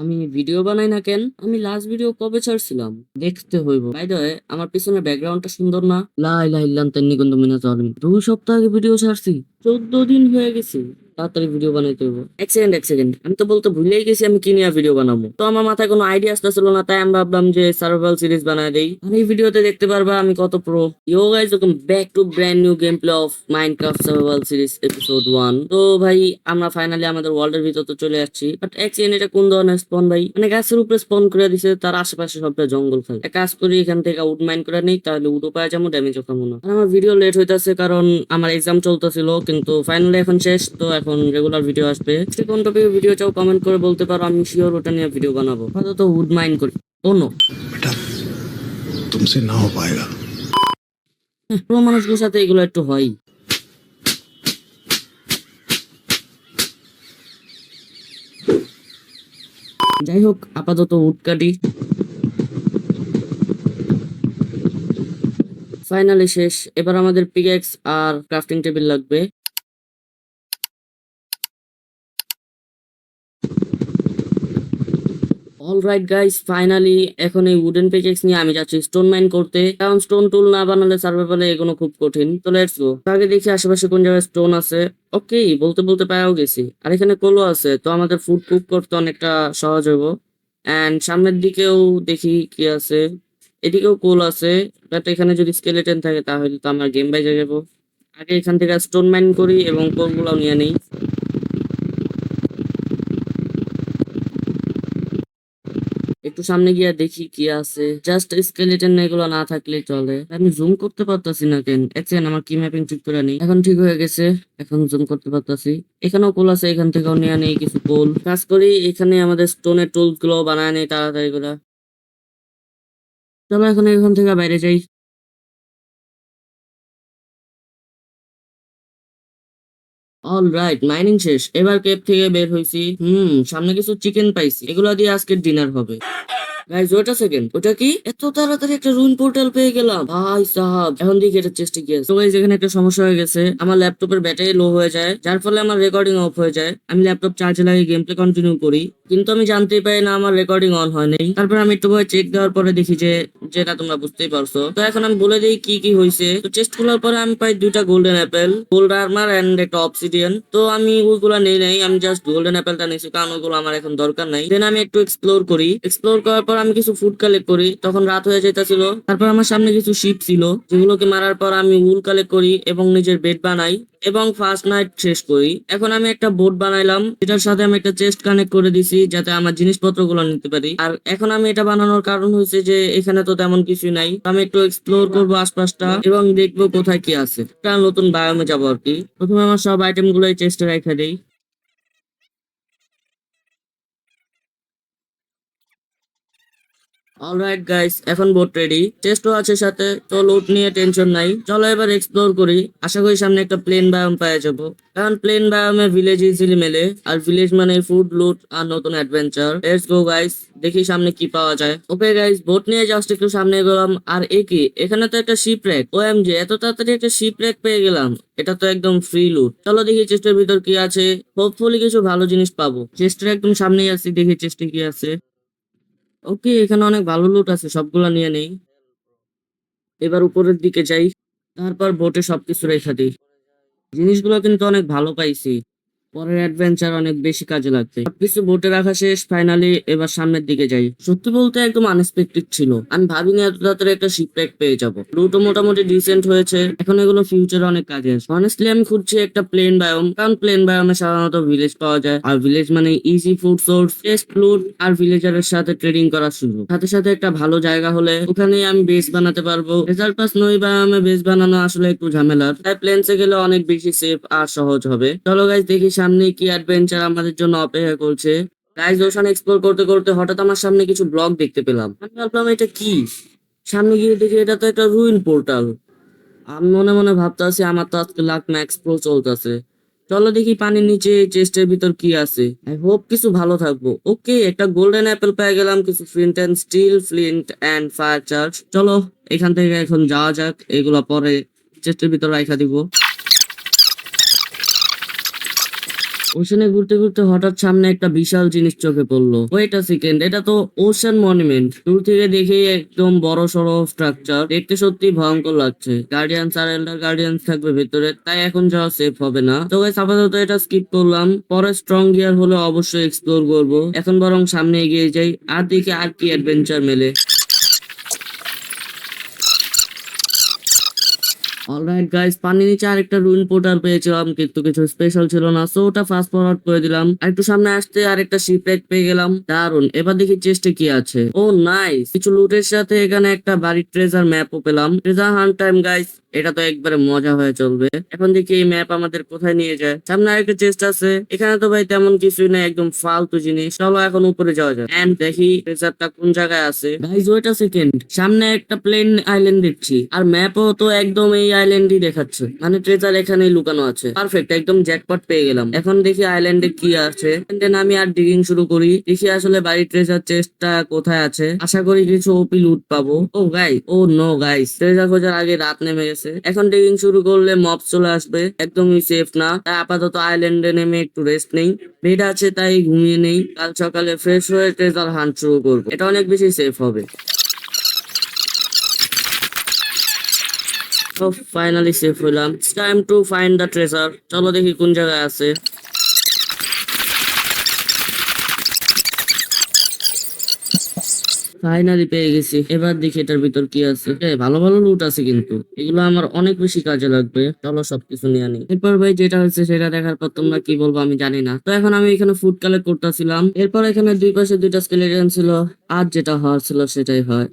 আমি ভিডিও বানাই না কেন? আমি লাস্ট ভিডিও কবে ছাড়ছিলাম? দেখতে হইব। বাই দ্য ওয়ে আমার পিছনে ব্যাকগ্রাউন্ডটা সুন্দর না? লাই ইলাহা ইল্লান তান্নি কুনতু মিনা দুই সপ্তাহ আগে ভিডিও ছাড়ছি। চোদ্দ দিন হয়ে গেছে। তাড়াতাড়ি ভিডিও বানাইতে হইব এক সেকেন্ড এক সেকেন্ড আমি তো বলতে ভুলেই গেছি আমি কি নিয়ে ভিডিও বানাবো। তো আমার মাথায় কোনো আইডিয়া আসতেছিল না, তাই আমি ভাবলাম যে সার্ভাইভাল সিরিজ বানায় দেই। আর এই ভিডিওতে দেখতে পারবা আমি কত pro yo guys welcome back to brand new game play of Minecraft survival series episode one তো ভাই, আমরা ফাইনালি আমাদের ওয়ার্ল্ডের ভিতর তো চলে আসছি বাট এক সেকেন্ড এটা কোন ধরনের স্পন ভাই? মানে গাছের উপরে স্পন করে দিছে, তার আশেপাশে সবটা জঙ্গল খালি। এক কাজ করি, এখান থেকে উড মাইন করে নেই, তাহলে উডও পাওয়া যাব ড্যামেজও খাব না। আমার ভিডিও লেট হইতাছে, কারণ আমার এক্সাম চলতেছিল, কিন্তু ফাইনালি এখন শেষ, তো এখন এখন রেগুলার ভিডিও আসবে। সে কোন টপিকের ভিডিও চাও কমেন্ট করে বলতে পারো আমি শিওর ওটা নিয়ে ভিডিও বানাবো। আপাতত উড মাইন্ড করি। ও নো। তুমসে নাও পাইগা হ্যাঁ, প্রো মানুষগুলোর সাথে এগুলো একটু হয়। যাই হোক আপাতত উটকাটি ফাইনালি শেষ। এবার আমাদের পিগেক্স আর ক্রাফটিং টেবিল লাগবে। অলরাইট গাইস ফাইনালি এখন এই উডেন পিকেক্স নিয়ে আমি যাচ্ছি স্টোন মাইন করতে। কারণ স্টোন টুল না বানালে সার্ভাইভালে এগুলো খুব কঠিন। তো লেটস গো আগে দেখি আশেপাশে কোন জায়গায় স্টোন আছে। ওকে বলতে বলতে পায়াও গেছি। আর এখানে কোলো আছে, তো আমাদের ফুড কুক করতে অনেকটা সহজ হইব। এন্ড সামনের দিকেও দেখি কি আছে। এদিকেও কোল আছে বাট এখানে যদি স্কেলেটন থাকে তাহলে তো আমার গেম বাইজে যাব। আগে এখান থেকে স্টোন মাইন করি এবং কোলগুলোও নিয়ে নেই। একটু সামনে গিয়া দেখি কি আছে। জাস্ট স্কেলেটন এগুলো না থাকলে চলে। আমি জুম করতে পারতাছি না কেন? এখন আমার কি ম্যাপিং ঠিক করে নেই। এখন ঠিক হয়ে গেছে। এখন জুম করতে পারতাছি। এখানেও কোল আছে, এখান থেকেও নিয়ে নেই কিছু কোল কাজ করি, এখানে আমাদের স্টোনের টুলসগুলো বানায় নেই তাড়াতাড়ি করে। চলো এখন এখান থেকে বাইরে যাই। অল রাইট মাইনিং শেষ। এবার কেপ থেকে বের হয়েছি হুম, সামনে কিছু চিকেন পাইছি। এগুলো দিয়ে আজকের ডিনার হবে। গাইজ ওটা সেকেন্ড ওটা কি? এত তাড়াতাড়ি একটা রুইন পোর্টাল পেয়ে গেলাম। ভাই সাহাব, এখন দেখি এটা চেষ্টা আছে তো গাইজ এখানে একটা সমস্যা হয়ে গেছে। আমার ল্যাপটপের ব্যাটারি লো হয়ে যায়, যার ফলে আমার রেকর্ডিং অফ হয়ে যায়। আমি ল্যাপটপ চার্জে লাগিয়ে গেম প্লে কন্টিনিউ করি। কিন্তু আমি জানতেই পারি না আমার রেকর্ডিং অন হয় নাই। তারপর আমি একটু ভয় চেক দেওয়ার পরে দেখি যে, যেটা তোমরা বুঝতেই পারছ। তো এখন আমি বলে দিই কি কি হয়েছে তো চেস্ট খোলার পরে আমি পাই দুইটা golden apple gold armour and একটা অবসিডিয়ান তো আমি ওইগুলো নেই নাই, আমি জাস্ট গোল্ডেন অ্যাপেলটা নিয়েছি। কারণ ওইগুলো আমার এখন দরকার নাই। দেন আমি একটু এক্সপ্লোর করি। এক্সপ্লোর করার পর আমি কিছু ফুড কালেক্ট করি। তখন রাত হয়ে যেতেছিল তারপর আমার সামনে কিছু শিপ ছিল, যেগুলোকে মারার পর আমি উল কালেক্ট করি এবং নিজের বেড বানাই এবং ফার্স্ট নাইট শেষ করি। এখন আমি একটা বোর্ড বানাইলাম এটার সাথে আমি একটা চেস্ট কানেক্ট করে দিছি, যাতে আমার জিনিসপত্রগুলো নিতে পারি। আর এখন আমি এটা বানানোর কারণ হয়েছে যে, এখানে তো তেমন কিছু নাই। আমি একটু এক্সপ্লোর করব আশপাশটা এবং দেখব কোথায় কি আছে। নতুন বায়োমে যাব আর কি। প্রথমে আমার সব আইটেমগুলো চেস্টে রেখে দেই। অলরাইট গাইস এখন বোট রেডি চেস্টও আছে সাথে, তো লুট নিয়ে টেনশন নাই। চলো এবার এক্সপ্লোর করি। আশা করি সামনে একটা প্লেন বায়োম পেয়ে যাব। কারণ প্লেন বায়োমে ভিলেজ ইজিলি মেলে। আর ভিলেজ মানে ফুড লুট আর নতুন অ্যাডভেঞ্চার লেটস গো গাইস দেখি সামনে কি পাওয়া যায়। ওকে গাইস বোট নিয়ে জাস্ট একটু সামনে গেলাম আর এ কি? এখানে তো একটা ship wreck O M G এত তাড়াতাড়ি একটা শিপ র্যাক পেয়ে গেলাম। এটা তো একদম ফ্রি লুট চলো দেখি চেস্টের ভিতর কি আছে। হোপফুলি কিছু ভালো জিনিস পাবো। চেস্টের একদম সামনেই আছি। দেখি চেস্টে কি আছে। ওকে, এখানে অনেক ভালো লুট আছে, সবগুলা নিয়ে নেই। এবার উপরের দিকে যাই, তারপর বোটে সবকিছু রেখা দিই। জিনিসগুলো কিন্তু অনেক ভালো পাইছি। পরের অ্যাডভেঞ্চার অনেক বেশি কাজে লাগবে। সবকিছু বোটে রাখা শেষ ফাইনালি এবার সামনের দিকে যাই। সত্যি বলতে একদম আনএক্সপেক্টেড ছিল। আমি ভাবিনি এত তাড়াতাড়ি একটা শিপব্যাক পেয়ে যাব। লুটও মোটামুটি ডিসেন্ট হয়েছে। এখন এগুলো ফিউচারে অনেক কাজে আসবে। অনেস্টলি আমি খুঁজছি একটা প্লেন বায়োম কারণ প্লেন বায়োমে সাধারণত ভিলেজ পাওয়া যায়। আর ভিলেজ মানে easy food source test loot আর ভিলেজারের সাথে ট্রেডিং করার সুযোগ। সাথে সাথে একটা ভালো জায়গা হলে ওখানে আমি বেস বানাতে পারব। রেজাল্ট পাস নই বায়োমে বেস বানানো আসলে একটু ঝামেলার। তাই প্লেনসে গেলে অনেক বেশি সেফ আর সহজ হবে। চলো গাইজ দেখি সামনে কি অ্যাডভেঞ্চার আমাদের জন্য অপেক্ষা করছে? গাইজ ওখানে এক্সপ্লোর করতে করতে হঠাৎ আমার সামনে কিছু ব্লগ দেখতে পেলাম। আমি ভাবলাম, এটা কি? সামনে গিয়ে দেখি, এটা তো একটা রুইন পোর্টাল আমি মনে মনে ভাবতেছি, আমার তো আজকে লাক ম্যাক্স প্রো চলতেছে। চলো দেখি পানির নিচে চেস্টের ভিতর কি আছে। আই হোপ কিছু ভালো থাকব। ওকে একটা গোল্ডেন অ্যাপেল পেয়ে গেলাম, কিছু flint and steel flint and fire charge চলো, এখান থেকে এখন যাওয়া যাক, এগুলো পরে চেস্টের ভিতর রাখা দিব। ওশানে ঘুরতে ঘুরতে হঠাৎ সামনে একটা বিশাল জিনিস চোখে পড়ল। ওয়েট আ সেকেন্ড এটা তো ওশান মনুমেন্ট দূর থেকে দেখেই একদম বড় সড়ো স্ট্রাকচার দেখতে সত্যি ভয়ঙ্কর লাগছে। গার্ডিয়ান্স আর এল্ডার গার্ডিয়ান্স থাকবে ভেতরে, তাই এখন যাওয়া সেফ হবে না। তো গাইস আপাতত এটা স্কিপ করলাম। পরে স্ট্রং গিয়ার হলে অবশ্যই এক্সপ্লোর করব। এখন বরং সামনে এগিয়ে যাই। আর দেখি আর কি অ্যাডভেঞ্চার মেলে। অলরাইট গাইস পানি নিচে আরেকটা রুইন পোর্টাল পেয়েছিলাম, কিন্তু কিছু স্পেশাল ছিল না সো ওটা ফাস্ট ফরওয়ার্ড করে দিলাম। আর একটু সামনে আসতে আরেকটা শিপরেক পেয়ে গেলাম দারুণ এবার দেখি চেস্টে কি আছে। ও নাইস কিছু লুটের সাথে এখানে একটা বাড়ির ট্রেজার ম্যাপও পেলাম। ট্রেজার হান্ট টাইম গাইস এটা তো একবারে মজা হয়ে চলবে। এখন দেখি এই ম্যাপ আমাদের কোথায় নিয়ে যায়? সামনে আরেকটা চেস্ট আছে। এখানে তো ভাই তেমন কিছুই না একদম ফালতু জিনিস। চলো এখন উপরে যাওয়া যায় এন্ড দেখি ট্রেজারটা কোন জায়গায় আছে। গাইজ ওয়েট আ সেকেন্ড সামনে একটা প্লেন আইল্যান্ড দেখছি। আর ম্যাপও তো একদম এই আইল্যান্ডই দেখাচ্ছে। মানে ট্রেজার এখানেই লুকানো আছে। পারফেক্ট একদম জ্যাকপট পেয়ে গেলাম। এখন দেখি আইল্যান্ডে কি আছে। দেন আমি আর ডিগিং শুরু করি। দেখি আসলে বাড়ির ট্রেজার চেস্টটা কোথায় আছে। আশা করি কিছু ওপি লুট পাবো। Oh guy oh no guys treasure খোঁজার আগে রাত নেমে গেছে। এখন ডিগিং শুরু করলে মপ চলে আসবে। একদমই সেফ না। তাই আপাতত আইল্যান্ডে নেমে একটু রেস্ট নেই। বেড আছে তাই ঘুমিয়ে নেই। কাল সকালে ফ্রেশ হয়ে ট্রেজার হান্ট শুরু করব। এটা অনেক বেশি সেফ হবে। ফাইনালি সেফ হইলাম time to find the treasure চলো দেখি কোন জায়গায় আছে। ফাইনালি পেয়ে গেছি। এবার দেখি এটার ভিতর কি আছে। ভালো ভালো লুট আছে কিন্তু। এগুলো আমার অনেক বেশি কাজে লাগবে। চলো সবকিছু নিয়ে আনি। এরপর ভাই যেটা হচ্ছে সেটা দেখার পর তোমরা কি বলব আমি জানি না। তো এখন আমি এখানে ফুড কালেক্ট করতেছিলাম। এরপর এখানে দুই পাশে দুইটা স্কেলেটন ছিল। আর যেটা হওয়ার ছিল সেটাই হয়।